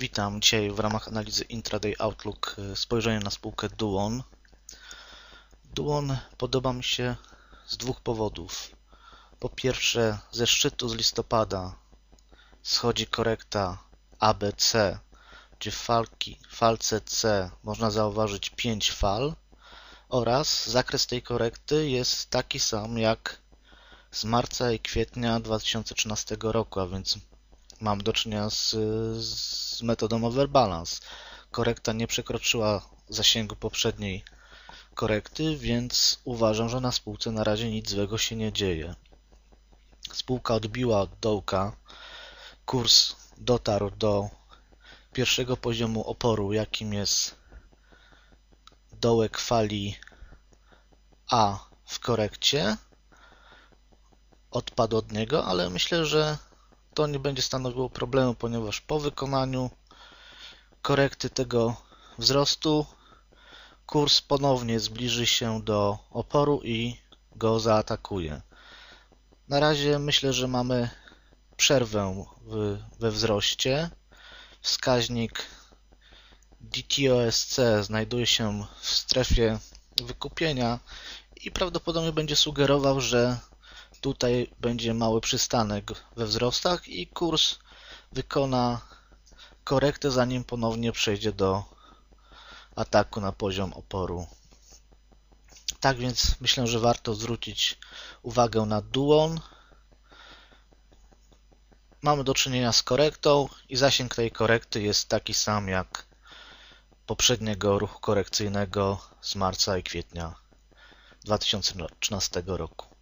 Witam. Dzisiaj w ramach analizy Intraday Outlook y, spojrzenie na spółkę Duon. Duon podoba mi się z dwóch powodów. Po pierwsze, ze szczytu z listopada schodzi korekta ABC, gdzie w falki, falce C można zauważyć 5 fal oraz zakres tej korekty jest taki sam jak z marca i kwietnia 2013 roku, a więc mam do czynienia z, z metodą overbalance. Korekta nie przekroczyła zasięgu poprzedniej korekty, więc uważam, że na spółce na razie nic złego się nie dzieje. Spółka odbiła od dołka, kurs dotarł do pierwszego poziomu oporu, jakim jest dołek fali A w korekcie. Odpadł od niego, ale myślę, że to nie będzie stanowiło problemu, ponieważ po wykonaniu korekty tego wzrostu kurs ponownie zbliży się do oporu i go zaatakuje. Na razie myślę, że mamy przerwę we wzroście. Wskaźnik DTOSC znajduje się w strefie wykupienia i prawdopodobnie będzie sugerował, że tutaj będzie mały przystanek we wzrostach i kurs wykona korektę, zanim ponownie przejdzie do ataku na poziom oporu. Tak więc myślę, że warto zwrócić uwagę na Duon. Mamy do czynienia z korektą i zasięg tej korekty jest taki sam jak poprzedniego ruchu korekcyjnego z marca i kwietnia 2013 roku.